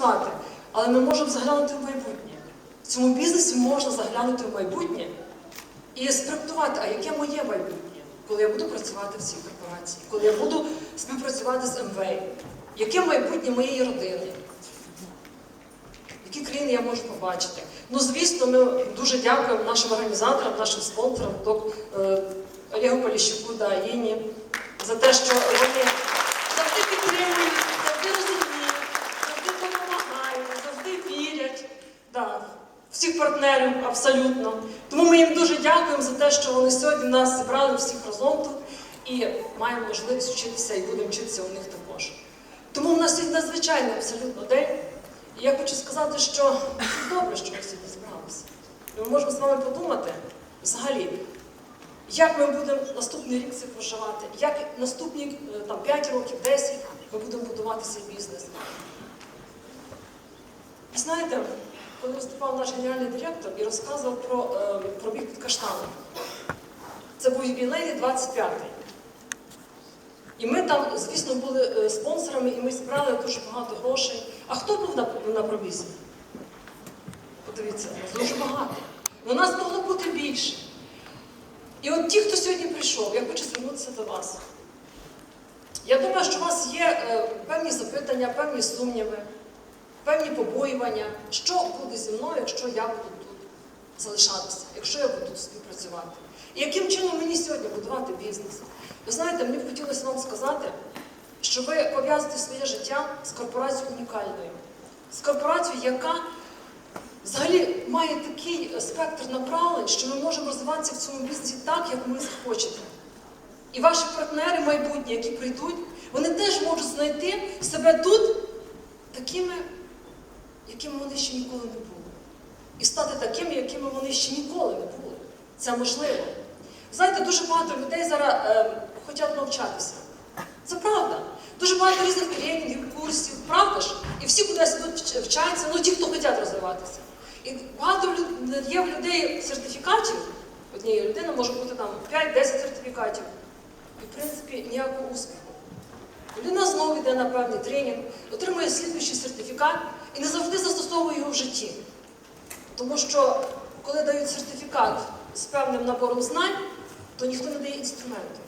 працювати, але ми можемо заглянути в майбутнє. В цьому бізнесі можна заглянути в майбутнє і спроектувати, а яке моє майбутнє, коли я буду працювати в цій корпорації, коли я буду співпрацювати з МВ, яке майбутнє моєї родини, які країни я можу побачити. Ну, звісно, ми дуже дякуємо нашим організаторам, нашим спонсорам, док, е, Олегу Поліщуку та Іні, за те, що вони завжди підтримують, завжди розуміють, завжди допомагають, завжди вірять. Да, всіх партнерів абсолютно. Тому ми їм дуже дякуємо за те, що вони сьогодні нас зібрали всіх разом тут і маємо можливість вчитися і будемо вчитися у них також. Тому в нас сьогодні надзвичайний абсолютно день. І я хочу сказати, що добре, що ми сьогодні зібралися. І ми можемо з вами подумати взагалі, як ми будемо наступний рік це проживати, як наступні е, там, 5 років, 10 ми будемо будувати свій бізнес. Ви знаєте, коли виступав наш генеральний директор і розказував про, е, про біг під каштаном, це був ювілей 25-й. І ми там, звісно, були е, спонсорами, і ми зібрали дуже багато грошей. А хто був на, на пробізі? Подивіться, дуже багато. У нас могло бути більше. І от ті, хто сьогодні прийшов, я хочу звернутися до вас. Я думаю, що у вас є е, певні запитання, певні сумніви, певні побоювання, що буде зі мною, якщо я буду тут залишатися, якщо я буду співпрацювати. І яким чином мені сьогодні будувати бізнес? Ви знаєте, мені б хотілося вам сказати, що ви пов'язуєте своє життя з корпорацією унікальною, з корпорацією, яка взагалі має такий спектр направлень, що ми можемо розвиватися в цьому бізнесі так, як ми захочете. І ваші партнери майбутні, які прийдуть, вони теж можуть знайти себе тут такими, якими вони ще ніколи не були. І стати такими, якими вони ще ніколи не були. Це можливо. Знаєте, дуже багато людей зараз е, хочуть навчатися. Це правда. Дуже багато різних тренінгів, курсів, правда ж? І всі кудись тут вчаться, ну ті, хто хочуть розвиватися. І багато є в людей сертифікатів. Однієї людини може бути там 5-10 сертифікатів. І, в принципі, ніякого успіху. Людина знову йде на певний тренінг, отримує слідуючий сертифікат і не завжди застосовує його в житті. Тому що, коли дають сертифікат з певним набором знань, то ніхто не дає інструменти.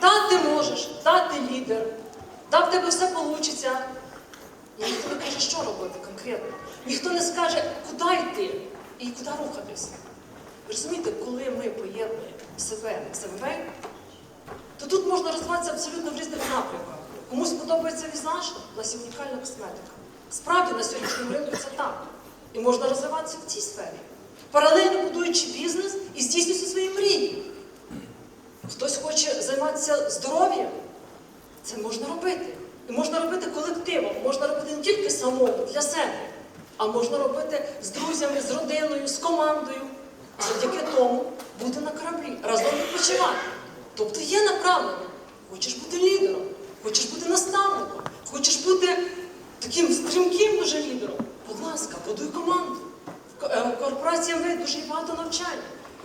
Так, ти можеш, так, ти лідер, так, в тебе все вийде. І ніхто не каже, що робити конкретно. Ніхто не скаже, куди йти і куди рухатись. Розумієте, коли ми поєднуємо себе МВ, то тут можна розвиватися абсолютно в різних напрямках. Комусь подобається візаж, у нас є унікальна косметика. Справді на сьогоднішньому ринку це так. І можна розвиватися в цій сфері. Паралельно будуючи бізнес і здійснюючи свої мрії. Хтось хоче займатися здоров'ям, це можна робити. І можна робити колективом, можна робити не тільки самому для себе, а можна робити з друзями, з родиною, з командою. Завдяки тому бути на кораблі, разом відпочивати. Тобто є направлення. Хочеш бути лідером, хочеш бути наставником, хочеш бути таким стрімким дуже лідером. Будь ласка, будуй команду. Е, Корпорація МВ дуже багато навчань,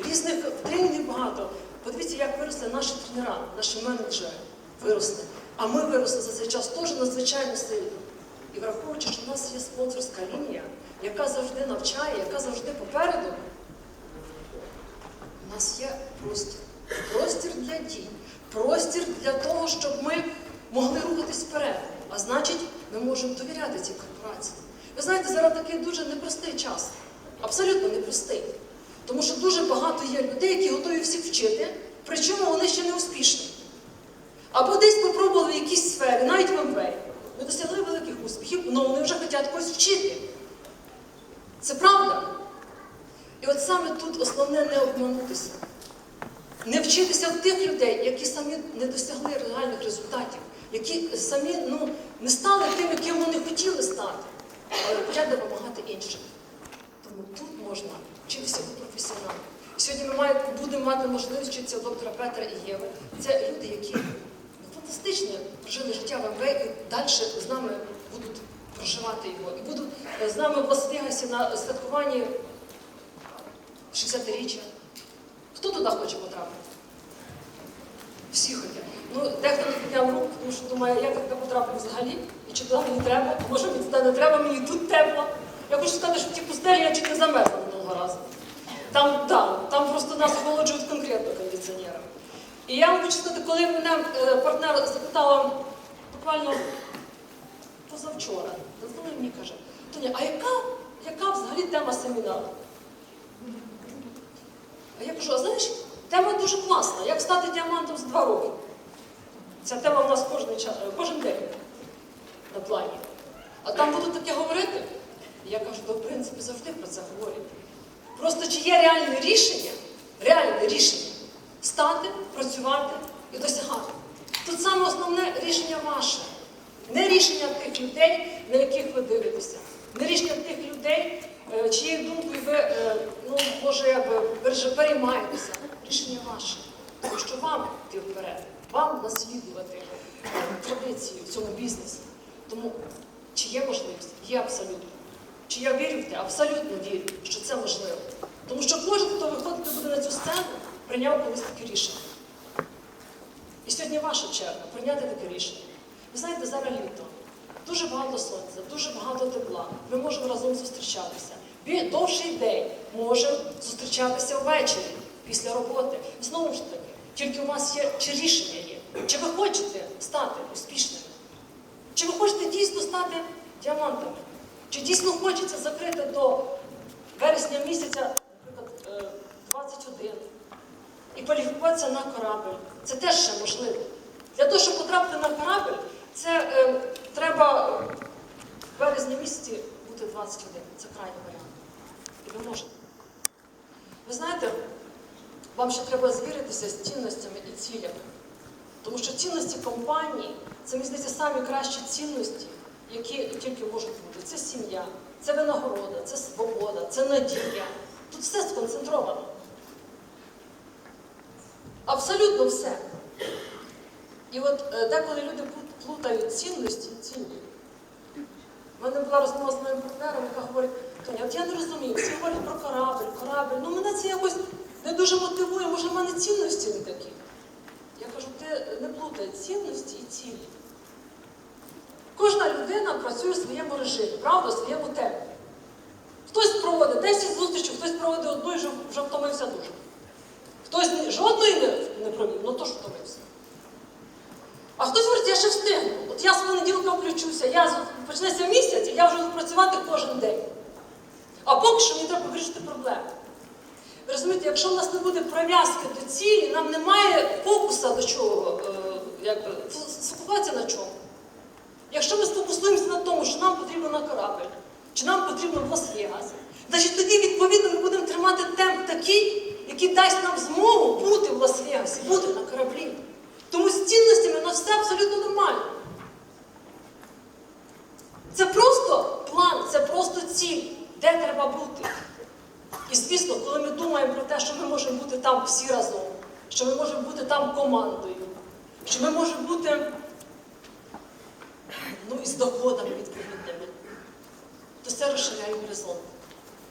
різних тренінгів багато. Подивіться, як виросли наші тренера, наші менеджери виросли. А ми виросли за цей час теж надзвичайно сильно. І враховуючи, що в нас є спонсорська лінія, яка завжди навчає, яка завжди попереду, у нас є простір. Простір для дій, простір для того, щоб ми могли рухатись вперед. А значить, ми можемо довіряти цій корпорації. Ви знаєте, зараз такий дуже непростий час. Абсолютно непростий. Тому що дуже багато є людей, які готові всіх вчити, причому вони ще не успішні. Або десь попробували в якійсь сфері, навіть в МВ, не досягли великих успіхів, але вони вже хочуть когось вчити. Це правда. І от саме тут основне не обманутися. Не вчитися в тих людей, які самі не досягли реальних результатів, які самі ну, не стали тим, яким вони хотіли стати, але почати допомагати іншим. Тому тут можна вчитися у професіоналів. Сьогодні ми маємо, будемо мати можливість вчитися доктора Петра і Єви. Це люди, які ну, фантастично прожили життя в МВ і далі з нами будуть проживати його. І будуть е, з нами в на святкуванні 60-річчя. Хто туди хоче потрапити? Всі хочуть. Ну, дехто не підняв руку, тому що думає, як я потраплю взагалі, і чи туди мені треба, а може мені туди не треба, мені тут тепло. Я хочу сказати, що в тій пустелі я чуть не замерзла минулого разу. Там, там, там просто нас охолоджують конкретно кондиціонером. І я вам хочу сказати, коли мене е, партнер запитала буквально позавчора, дозволи мені каже, Тоня, а яка, яка взагалі тема семінару? А я кажу, а знаєш, тема дуже класна, як стати діамантом за два роки. Ця тема в нас кожен, час, кожен день на плані. А там будуть таке говорити. Я кажу, то в принципі завжди про це говорять. Просто чи є реальне рішення, реальне рішення стати, працювати і досягати. Тут саме основне рішення ваше. Не рішення тих людей, на яких ви дивитеся, не рішення тих людей, е, чиєю думкою ви, е, ну, може, переймаєтеся. Рішення ваше. Тому що вам йти вперед, вам наслідувати традиції в цьому бізнесі. Тому чи є можливість? Є абсолютно. Чи я вірю в те? Абсолютно вірю, що це можливо. Тому що кожен, хто виходити буде на цю сцену, прийняв колись таке рішення. І сьогодні ваша черга прийняти таке рішення. Ви знаєте, зараз літо. Дуже багато сонця, дуже багато тепла. Ми можемо разом зустрічатися. Довший день можемо зустрічатися ввечері після роботи. Знову ж таки, тільки у вас є чи рішення є, чи ви хочете стати успішними, чи ви хочете дійсно стати діамантами, чи дійсно хочеться закрити до вересня місяця, наприклад, е, 21 і кваліфікуватися на корабль. Це теж ще можливо. Для того, щоб потрапити на корабль, це е, треба в березні місяці бути 21. Це крайній варіант. І ви можете. Ви знаєте, вам ще треба звіритися з цінностями і цілями. Тому що цінності компанії це, мені здається, самі кращі цінності, які тільки можуть бути. Це сім'я, це винагорода, це свобода, це надія. Тут все сконцентровано. Абсолютно все. І от е, деколи люди плутають цінності і цілі. У мене була розмова з моїм партнером, яка говорить, Тоня, от я не розумію, всі говорять про корабль, корабль. Ну мене це якось не дуже мотивує, може в мене цінності не такі. Я кажу, ти не плутай цінності і цілі. Кожна людина працює в своєму режимі, правда, в своєму темпі. Хтось проводить 10 зустрічей, хтось проводить одну і вже, вже втомився дуже. Хтось жодної не, не провів, ну то ж втомився. А хтось говорить, я ще встигну. От я з понеділка включуся, я почнеться місяць, і я вже працювати кожен день. А поки що мені треба вирішити проблеми. Ви розумієте, якщо в нас не буде прив'язки до цілі, нам немає фокуса до чого, е, якби, сфокусуватися на чому. Якщо ми сфокусуємося на тому, що нам потрібно на корабль, чи нам потрібно в Лас-Вегас, значить тоді, відповідно, ми будемо тримати темп такий, який дасть нам змогу бути в Лас-Вегасі, бути на кораблі. Тому з цінностями у нас все абсолютно нормально. Це просто план, це просто ціль, де треба бути. Звісно, коли ми думаємо про те, що ми можемо бути там всі разом, що ми можемо бути там командою, що ми можемо бути ну, із доходами відповідними, то це розширяє горизонт.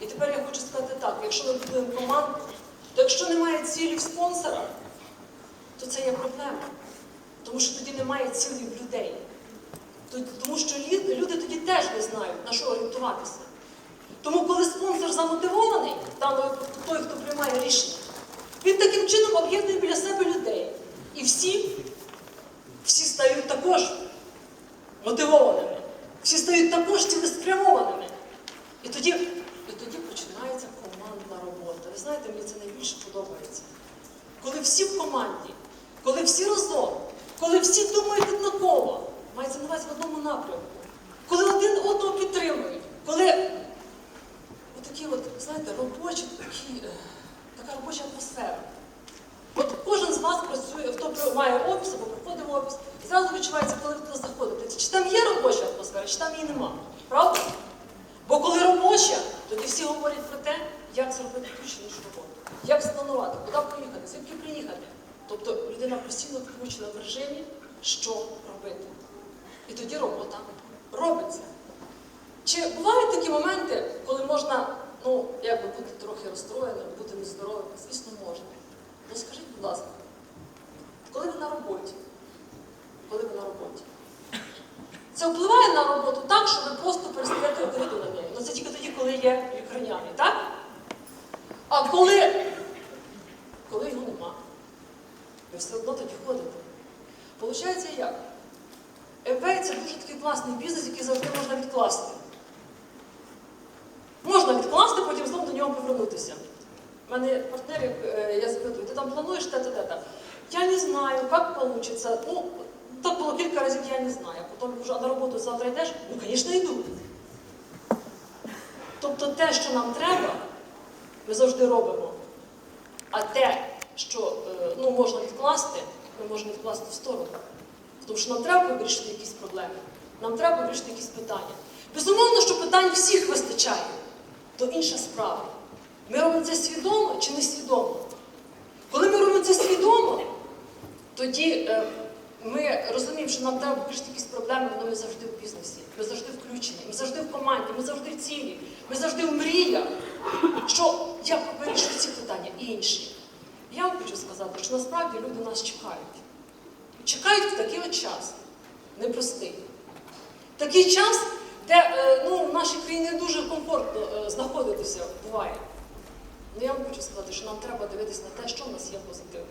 І тепер я хочу сказати так: якщо ми будуємо команду, то якщо немає цілі в спонсорах, то це є проблема. Тому що тоді немає цілі в людей. Тому що люди тоді теж не знають, на що орієнтуватися. Тому, коли спонсор замотивований, там е, той, хто приймає рішення, він таким чином об'єднує біля себе людей. І всі, всі стають також мотивованими, всі стають також цілеспрямованими. І тоді, і тоді починається командна робота. Ви знаєте, мені це найбільше подобається. Коли всі в команді, коли всі разом, коли всі думають однаково, мається на увазі в одному напрямку, коли один одного підтримують, коли отакі от, знаєте, робочі, такі, е, така робоча атмосфера. От кожен з вас працює, хто при- має офіс або приходить в офіс, і зразу відчувається, коли ви туди заходите, чи там є робоча атмосфера, чи там її нема. Правда? Бо коли робоча, тоді всі говорять про те, як зробити ту чи іншу роботу, як спланувати, куди поїхати, звідки приїхати. Тобто людина постійно включена в режимі, що робити. І тоді робота робиться. Чи бувають такі моменти, коли можна, ну, якби бути трохи розстроєним, бути нездоровим? Звісно, можна. Ну скажіть, будь ласка, коли ви на роботі? Коли ви на роботі? Це впливає на роботу так, що ви просто перестаєте ходити на неї. Ну це тільки тоді, коли є лікарняний, так? А коли, коли його нема, ви все одно тоді ходите. Получається як? eBay – це дуже такий класний бізнес, який завжди можна відкласти. Можна відкласти, потім знову до повернутися. У мене партнери, е, я запитую, ти там плануєш те-те, те-те? Я не знаю, як вийде. Ну, так було кілька разів, я не знаю. Потім а на роботу завтра йдеш? Ну, звісно, йду. Тобто те, що нам треба, ми завжди робимо. А те, що е, ну, можна відкласти, ми можемо відкласти в сторону. Тому що нам треба вирішити якісь проблеми, нам треба вирішити якісь питання. Безумовно, що питань всіх вистачає, то інша справа. Ми робимо це свідомо чи не свідомо? Коли ми робимо це свідомо, тоді е, ми розуміємо, що нам треба вирішити якісь проблеми, але ми завжди в бізнесі, ми завжди включені, ми завжди в команді, ми завжди в цілі, ми завжди в мріях, що я вирішу ці питання і інші. Я вам хочу сказати, що насправді люди нас чекають. Чекають в такий от час, непростий. Такий час, де е, ну, в нашій країні дуже комфортно е, знаходитися буває. Ну я вам хочу сказати, що нам треба дивитися на те, що в нас є позитивне.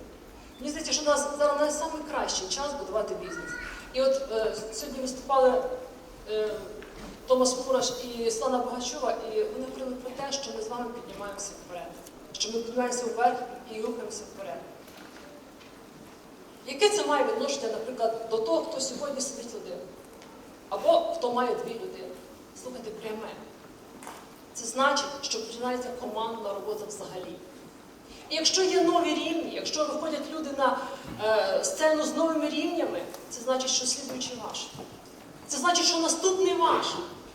Мені здається, що нас зараз найкращий час будувати бізнес. І от е, сьогодні виступали е, Томас Мураш і Слана Богачова, і вони говорили про те, що ми з вами піднімаємося вперед, що ми піднімаємося вверх і рухаємося вперед. Яке це має відношення, наприклад, до того, хто сьогодні сидить один? Або хто має дві людини? Слухайте, пряме. Це значить, що починається командна робота взагалі. І якщо є нові рівні, якщо виходять люди на е, сцену з новими рівнями, це значить, що слідуючий ваш. Це значить, що наступний ваш.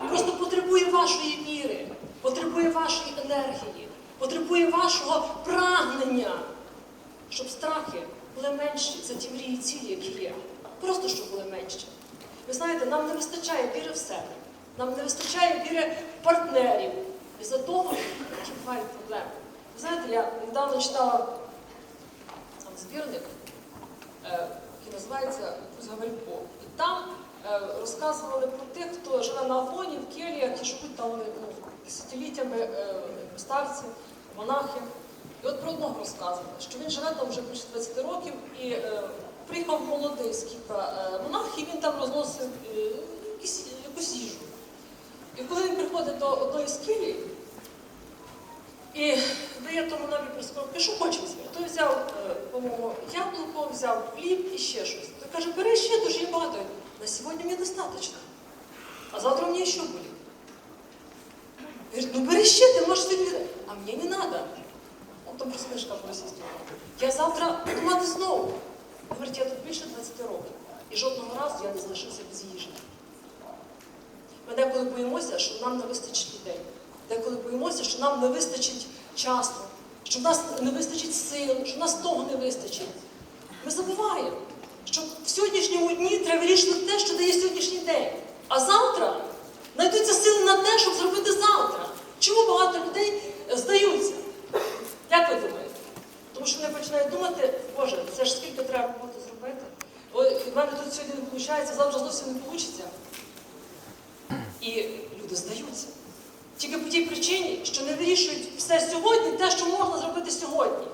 Просто потребує вашої віри, потребує вашої енергії, потребує вашого прагнення, щоб страхи були менші за ті мрії цілі, які є. Просто щоб були менші. Ви знаєте, нам не вистачає віри в себе, нам не вистачає віри партнерів. І за того, які бувають проблеми. Ви знаєте, я недавно читала там, збірник, е, який називається Кузь Гавелько. І там е, розказували про тих, хто живе на Афоні, в келіях і живуть там ну, десятиліттями е, старці, монахи. І от про одного розказували, що він живе там вже більше 20 років і е, приїхав молодий з Кіпра е, монах, і він там розносив е, якусь їжу. І коли він приходить до одної з келій, і дає тому нові прискорбки, що хоче візьме. Той взяв, е, по-моєму, яблуко, взяв хліб і ще щось. Той каже, бери ще дуже багато. На сьогодні мені достатньо. А завтра мені ще буде. Говорит, ну бери ще, ти можеш взяти». А мені не треба. Он там присмішка в. Я завтра буду мати знову. Говорить, я тут більше 20 років. І жодного разу я не залишився без їжі. Ми деколи боїмося, що нам не вистачить людей. Деколи боїмося, що нам не вистачить часу, що в нас не вистачить сил, що в нас того не вистачить. Ми забуваємо, що в сьогоднішньому дні треба вирішити те, що дає сьогоднішній день. А завтра знайдуться сили на те, щоб зробити завтра. Чому багато людей е, здаються? Як ви думаєте? Тому що вони починають думати, Боже, це ж скільки треба роботи зробити. Ой, в мене тут сьогодні не виходить, завтра зовсім не вийде. І люди здаються. Тільки по тій причині, що не вирішують все сьогодні, те, що можна зробити сьогодні,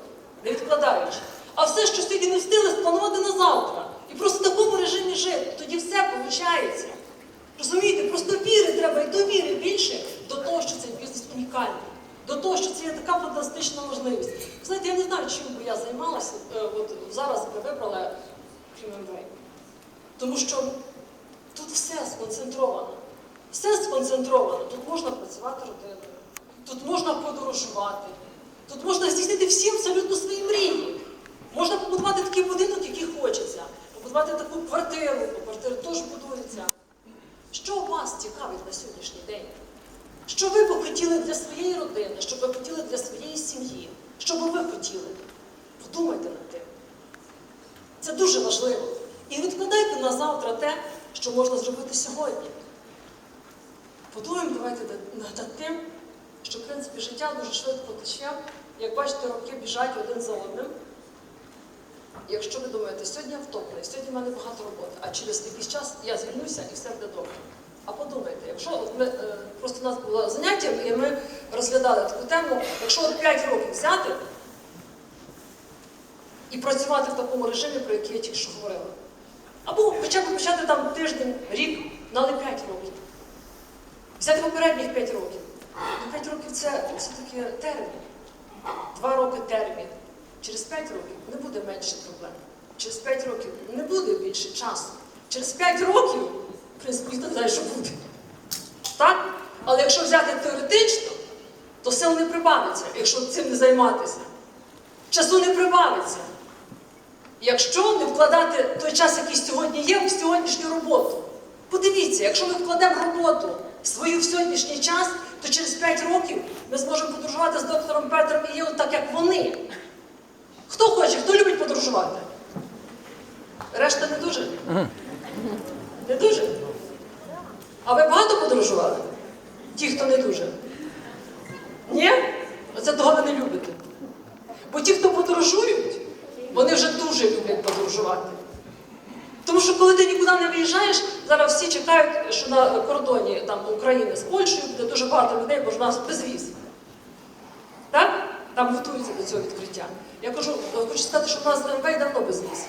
не відкладаючи. А все, що сьогодні не встигли, спланувати на завтра. І просто в такому режимі жити. Тоді все виходить. Розумієте, просто віри треба і довіри більше до того, що цей бізнес унікальний, до того, що це є така фантастична можливість. Знаєте, я не знаю, чим би я займалася, е, от зараз би вибрала Human Тому що тут все сконцентровано. Все сконцентровано. Тут можна працювати родиною, тут можна подорожувати, тут можна здійснити всі абсолютно свої мрії. Можна побудувати такий будинок, який хочеться, побудувати таку квартиру, бо квартири теж будуються. Що вас цікавить на сьогоднішній день? Що ви б хотіли для своєї родини, що ви хотіли для своєї сім'ї? Що би ви хотіли? Подумайте над тим. Це дуже важливо. І відкладайте на завтра те, що можна зробити сьогодні. Подумаємо, давайте над тим, що в принципі життя дуже швидко тече. Як бачите, роки біжать один за одним. якщо ви думаєте, сьогодні я втомлений, сьогодні в мене багато роботи, а через якийсь час я звільнюся і все буде добре. А подумайте, якщо ми, е, просто у нас було заняття, і ми розглядали таку тему, якщо от 5 років взяти і працювати в такому режимі, про який я тільки що говорила. Або хоча б почати там тиждень, рік, ну, але 5 років. Взяти попередніх 5 років. Ну, 5 років це все-таки термін. Два роки термін. Через 5 років не буде менше проблем. Через 5 років не буде більше часу. Через 5 років, в принципі, ніхто не знає, що буде. Так? Але якщо взяти теоретично, то сил не прибавиться, якщо цим не займатися. Часу не прибавиться. Якщо не вкладати той час, який сьогодні є, в сьогоднішню роботу. Подивіться, якщо ми вкладемо роботу свою сьогоднішній час, то через 5 років ми зможемо подорожувати з доктором Петром і Євом так, як вони. Хто хоче, хто любить подорожувати? Решта не дуже? Не дуже? А ви багато подорожували? Ті, хто не дуже? Ні? Оце того ви не любите. Бо ті, хто подорожують, вони вже дуже люблять подорожувати. Тому що коли ти нікуди не виїжджаєш, зараз всі чекають, що на кордоні там, України з Польщею буде дуже багато людей, бо ж у нас безвіз. Так? Там готуються до цього відкриття. Я кажу, хочу сказати, що в нас МВ давно безвіз.